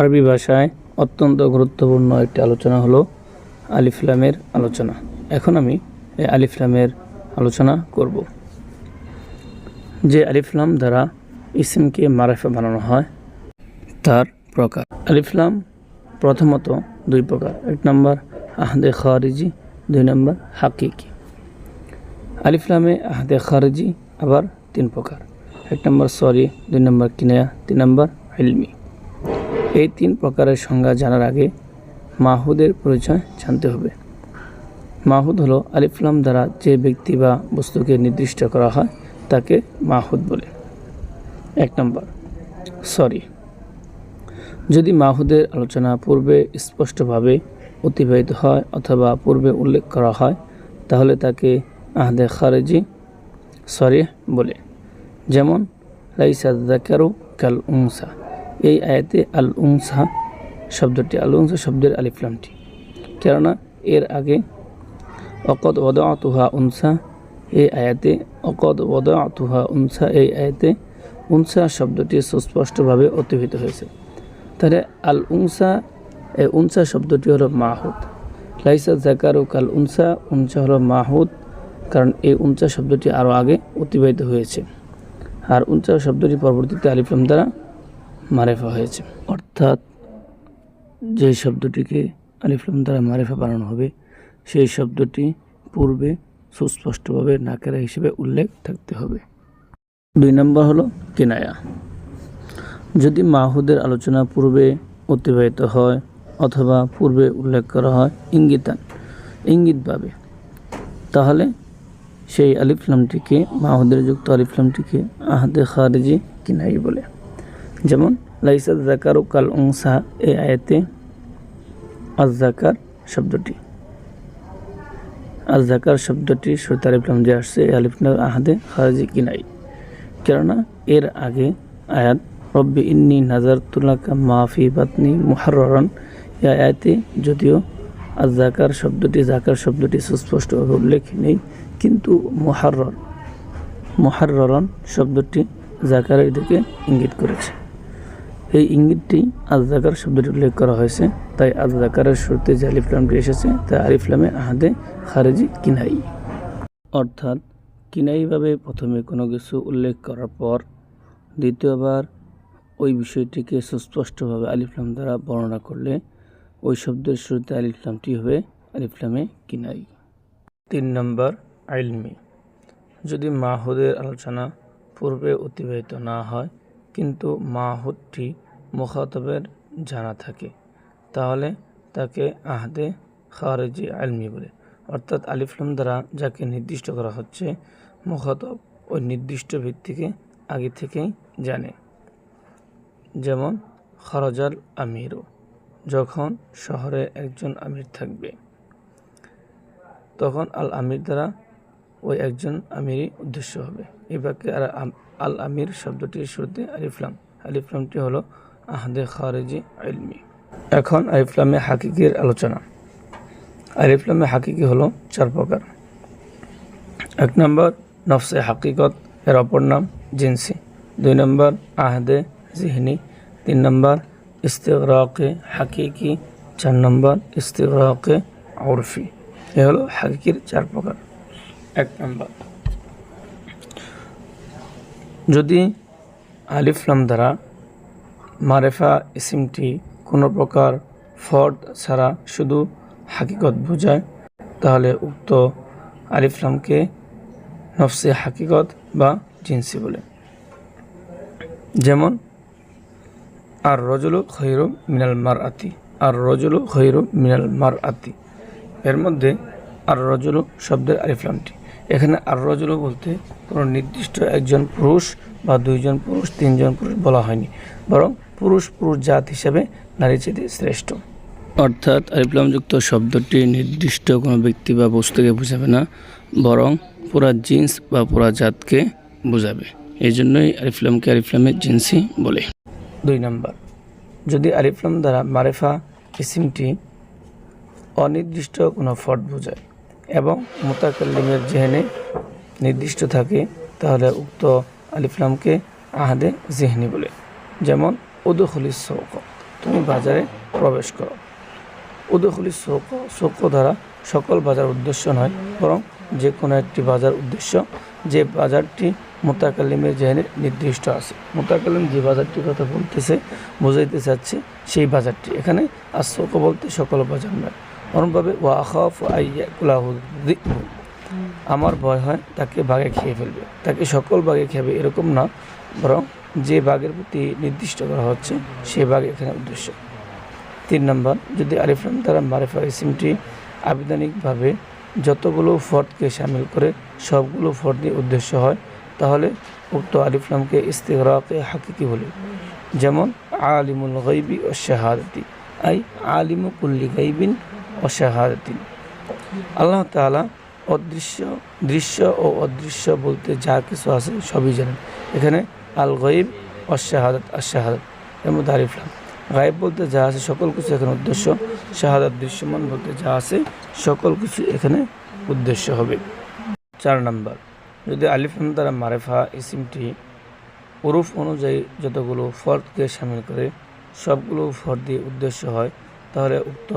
আরবি ভাষায় অত্যন্ত গুরুত্বপূর্ণ একটি আলোচনা হলো আলিফলামের আলোচনা। এখন আমি এই আলিফলামের আলোচনা করব। যে আলিফলাম দ্বারা ইসিমকে মারাফা বানানো হয়, তার প্রকার। আলিফলাম প্রথমত দুই প্রকার, এক নম্বর আহদে খারিজি, দুই নম্বর হাকিকি। আলিফলামে আহদে খারিজি আবার তিন প্রকার, এক নম্বর সরি, দুই নম্বর কিনায়া, তিন নম্বর ইলমি। এই তিন প্রকারের সংজ্ঞা জানার আগে মাহুদের পরিচয় জানতে হবে। মাহুদ হলো আলিফলাম দ্বারা যে ব্যক্তি বা বস্তুকে নির্দিষ্ট করা হয়, তাকে মাহুদ বলে। এক নম্বর, সরি। যদি মাহুদের আলোচনা পূর্বে স্পষ্টভাবে অতিবাহিত হয় অথবা পূর্বে উল্লেখ করা হয়, তাহলে তাকে আহদে খারেজি সরি বলে। যেমন, লাইসা জাকারু কাল উংসা এই আয়াতে আল উংসা শব্দটি আল উংসা শব্দের আলিফলামটি কেননা এর আগে অকদ ওদা উনসা এই আয়াতে, অকদ ওদা উনসা এই আয়াতে উনসা শব্দটি সুস্পষ্টভাবে অতিহিত হয়েছে। তাহলে আল উংসা এই উনসা শব্দটি হলো মাহুদ লাইসা জাকারু কাল উনসা উনসা হলো মাহুদ কারণ এই উনসা শব্দটি আরও আগে অতিবাহিত হয়েছে। আর উনসা শব্দটি পরবর্তীতে আলিফলাম দ্বারা মারেফা হয়েছে। অর্থাৎ যে শব্দটিকে আলিফলাম দ্বারা মারেফা বানানো হবে, সেই শব্দটি পূর্বে সুস্পষ্টভাবে নাকেরা হিসেবে উল্লেখ থাকতে হবে। দুই নম্বর হলো কিনায়া। যদি মাহুদের আলোচনা পূর্বে অতিবাহিত হয় অথবা পূর্বে উল্লেখ করা হয় ইঙ্গিতান ইঙ্গিতভাবে তাহলে সেই আলিফলামটিকে মাহুদের যুক্ত আলিফলামটিকে আহাদে খারেজি কিনাই বলে। যেমন লাইসাদ জাকার কাল অংসা এই আয়াতে আজাকার শব্দটি। আজাকার শব্দটি সৈত আলিফলাম যে আসছে এই আলিফলাম আহাদে খারাজি কিনাই কেননা এর আগে আয়াত, রব্বি ইন্নি নাজার তুলাকা মাফি বাতনি মুহাররন এই আয়াতে যদিও আজাকার শব্দটি জাকার শব্দটি সুস্পষ্টভাবে উল্লেখ নেই, কিন্তু মুহারর মুহাররন শব্দটি জাকারের দিকে ইঙ্গিত করেছে। এই ইঙ্গিতটি আজদাকার শব্দটি উল্লেখ করা হয়েছে, তাই আজদাকারের শুরুতে যে আলিফলামটি এসেছে তাই আলিফলামে আহাদে খারেজি কিনাই। অর্থাৎ কিনাইভাবে প্রথমে কোনো কিছু উল্লেখ করার পর দ্বিতীয়বার ওই বিষয়টিকে সুস্পষ্টভাবে আলিফলাম দ্বারা বর্ণনা করলে ওই শব্দের শুরুতে আলিফলামটি হবে আলিফলামে কিনাই। তিন নম্বর, আইলমি। যদি মাহুদের আলোচনা পূর্বে অতিবাহিত না হয় কিন্তু মাহুদটি মুখাতবের জানা থাকে। তাহলে তাকে আহদে খারেজি আলমি বলে। অর্থাৎ আলিফলাম দ্বারা যাকে নির্দিষ্ট করা হচ্ছে, মুখাতব ওই নির্দিষ্ট ভিত্তিকে আগে থেকেই জানে। যেমন খরজাল আমিরও যখন শহরে একজন আমির থাকবে, তখন আল আমির দ্বারা ওই একজন আমিরই উদ্দেশ্য হবে। এই বাক্যে আর আল আমির শব্দটির শুরুতে আলিফলাম আলিফলামটি হলো আহদে খারেজি আলমি এখন আলিফলামে হাকিকির আলোচনা। আলিফলামে হাকিকি হলো চার প্রকার। এক নম্বর, নফসে হাকিকত, এর অপর নাম জিনসি। দুই নম্বর, আহদে জিহনি। তিন নম্বর, ইস্তেগরাকে হাকিকি। চার নম্বর, ইস্তেগরাকে আউরফি এ হলো হাকিকির চার প্রকার। এক নম্বর যদি আলিফলাম দ্বারা মারেফা ইসিমটি কোনো প্রকার ফর্দ ছাড়া শুধু হাকিকত বোঝায়, তাহলে উক্ত আলিফলামকে নফসে হাকিকত বা জিন্সি বলে। যেমন, আর রজলু খৈরু মিনাল মার আতি আর রজলু খৈরু মিনাল মার আতি এর মধ্যে আর রজলু শব্দের আলিফলামটি এখানে আর রজলু বলতে কোনো নির্দিষ্ট একজন পুরুষ বা দুইজন পুরুষ তিনজন পুরুষ বলা হয়নি। বরং পুরুষ পুরুষ জাত হিসাবে নারী চেয়ে শ্রেষ্ঠ। অর্থাৎ আলিফলামযুক্ত শব্দটি নির্দিষ্ট কোনো ব্যক্তি বা বস্তুকে বোঝাবে না বরং পুরা জিন্স বা পুরা জাতকে বোঝাবে। এই জন্যই আলিফলামকে আলিফলামের জিন্সই বলে। দুই নম্বর যদি আলিফলাম দ্বারা মারেফা ইসিমটি অনির্দিষ্ট কোনো ফট বোঝায় এবং মোতাকাল্লিমের জেহেনে নির্দিষ্ট থাকে, তাহলে উক্ত আলিফলামকে আহাদে জেহনি বলে। যেমন, উদুখলি সৌক তুমি বাজারে প্রবেশ করো। উদখলি শোক শোক দ্বারা সকল বাজার উদ্দেশ্য নয়, বরং যে কোনো একটি বাজার উদ্দেশ্য, যে বাজারটি মোতাকালিমের জেনে নির্দিষ্ট আছে। মোতাকালিম যে বাজারটির কথা বলতেছে, বোঝাইতে চাচ্ছে, সেই বাজারটি। এখানে আর শোক বলতে সকল বাজার নয়। অনুভাবে ও আখাফ আইয়াকুলাহুদ্দিক আমার ভয় হয় তাকে বাঘে খেয়ে ফেলবে। তাকে সকল বাঘে খাবে এরকম না, বরং যে বাঘের প্রতি নির্দিষ্ট করা হচ্ছে, সে বাঘ এখানে উদ্দেশ্য। তিন নম্বর, যদি আলিফলাম দ্বারা মারেফা ইসিমটি আবেদনিকভাবে যতগুলো ফর্দকে সামিল করে সবগুলো ফর্দই উদ্দেশ্য হয়, তাহলে উক্ত আলিফলামকে ইস্তেগরাকে হাকিকি বলে। যেমন, আলিমুল গাইবি ও শাহাদতি। আই, আলিমু কুল্লি গাইবিন ও শাহাদতিন আল্লাহ তাআলা অদৃশ্য, দৃশ্য ও অদৃশ্য বলতে যা কিছু আছে সবই জানেন। এখানে আল গাইব অশাহাদাত আশাহাদাত এর মধ্যে আলিফলাম গায়েব বলতে যা আছে সকল কিছু এখানে উদ্দেশ্য, শাহাদাত দৃশ্যমান বলতে যা আছে সকল কিছু এখানে উদ্দেশ্য হবে। চার নাম্বার, যদি আলিফলাম দ্বারা মারেফা ইসিমটি উরুফ অনুযায়ী যতগুলো ফর্দকে সামিল করে সবগুলো ফর্দ দিয়ে উদ্দেশ্য হয়, তাহলে উক্ত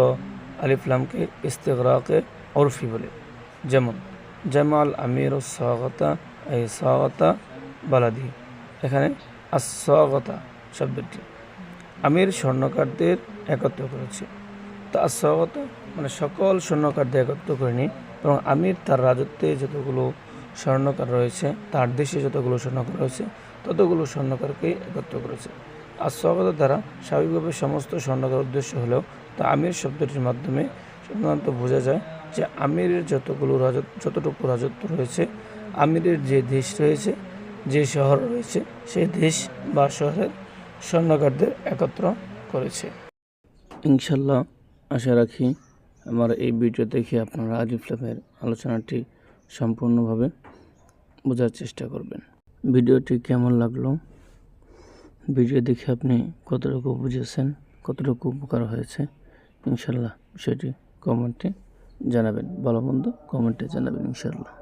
আলিফলামকে ইস্তেগরাকে ওরফি বলে। যেমন, জামাল আমির ও স্বাগতা এই স্বাগতা বালাদি। এখানে আস্বাগতা শব্দটি। আমির স্বর্ণকারদের একত্র করেছে। তা আস্বাগত মানে সকল স্বর্ণকারদের একত্র করেনি এবং আমির তার রাজত্বে যতগুলো স্বর্ণকার রয়েছে, তার দেশে যতগুলো স্বর্ণকার রয়েছে, ততগুলো স্বর্ণকারকে একত্র করেছে। আর স্বাগত দ্বারা স্বাভাবিকভাবে সমস্ত স্বর্ণকার উদ্দেশ্য হলেও তা আমির শব্দটির মাধ্যমে সাধারণত বোঝা যায় যে আমিরের যতগুলো রাজত্ব যতটুকু রাজত্ব রয়েছে, আমিরের যে দেশ রয়েছে, যে শহর রয়েছে সেই দেশ বা শহরের স্বর্ণকারদের একত্র করেছে। ইনশাল্লাহ আশা রাখি আমার এই ভিডিও দেখে আপনারা আলিফলামের আলোচনাটি সম্পূর্ণভাবে বোঝার চেষ্টা করবেন। ভিডিওটি কেমন লাগল? ভিডিও দেখে আপনি কতটুকু বুঝেছেন, কতটুকু উপকার হয়েছে? ইনশাল্লাহ বিষয়টি কমেন্টে জানাবেন। ভালো মন্দ কমেন্টে জানাবেন ইনশাল্লাহ।